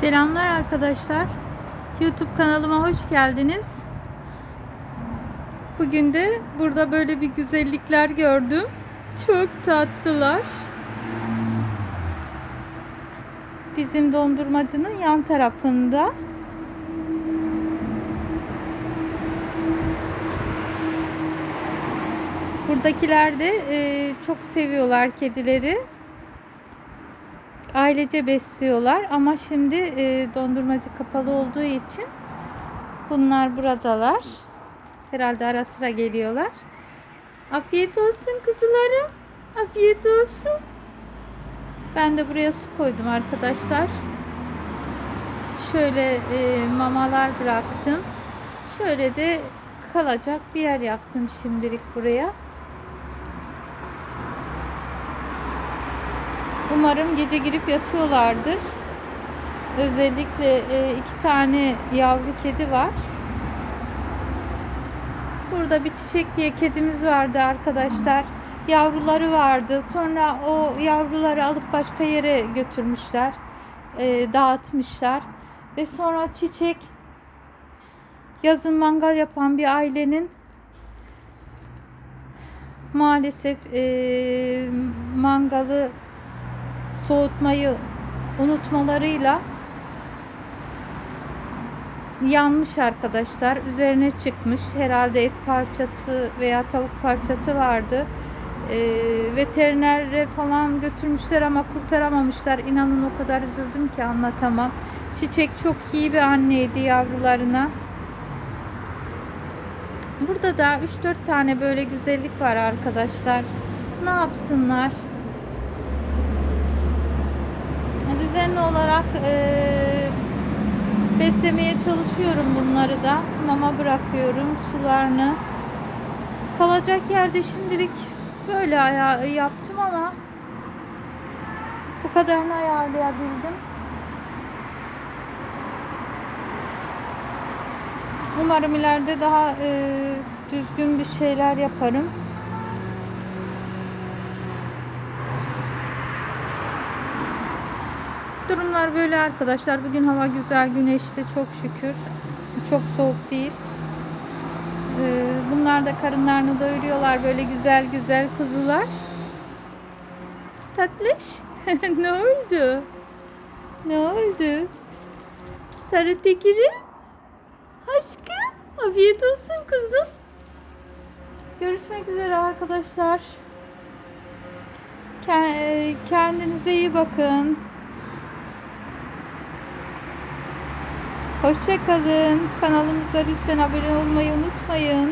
Selamlar arkadaşlar. YouTube kanalıma hoş geldiniz. Bugün de burada böyle bir güzellikler gördüm. Çok tatlılar. Bizim dondurmacının yan tarafında. Buradakiler de e, çok seviyorlar kedileri ailece besliyorlar ama şimdi e, dondurmacı kapalı olduğu için bunlar buradalar. Herhalde ara sıra geliyorlar. Afiyet olsun kuzularım. Afiyet olsun. Ben de buraya su koydum arkadaşlar. Şöyle e, mamalar bıraktım. Şöyle de kalacak bir yer yaptım şimdilik buraya. Umarım gece girip yatıyorlardır. Özellikle e, iki tane yavru kedi var. Burada bir çiçek diye kedimiz vardı arkadaşlar. Yavruları vardı. Sonra o yavruları alıp başka yere götürmüşler. E, dağıtmışlar. Ve sonra çiçek yazın mangal yapan bir ailenin maalesef e, mangalı soğutmayı unutmalarıyla yanmış arkadaşlar. Üzerine çıkmış. Herhalde et parçası veya tavuk parçası vardı. E, veterinere falan götürmüşler ama kurtaramamışlar. İnanın o kadar üzüldüm ki anlatamam. Çiçek çok iyi bir anneydi yavrularına. Burada da 3-4 tane böyle güzellik var arkadaşlar. Ne yapsınlar? Düzenli olarak e, beslemeye çalışıyorum bunları da. Mama bırakıyorum sularını. Kalacak yerde şimdilik böyle yaptım ama bu kadarını ayarlayabildim. Umarım ileride daha e, düzgün bir şeyler yaparım. Durumlar böyle arkadaşlar. Bugün hava güzel, güneşli çok şükür. Çok soğuk değil. Ee, bunlar da karınlarını doyuruyorlar böyle güzel güzel kuzular. Tatlış. ne oldu? Ne oldu? Sarı tekirim. Aşkım. Afiyet olsun kuzum. Görüşmek üzere arkadaşlar. Kendinize iyi bakın. Hoşçakalın. Kanalımıza lütfen abone olmayı unutmayın.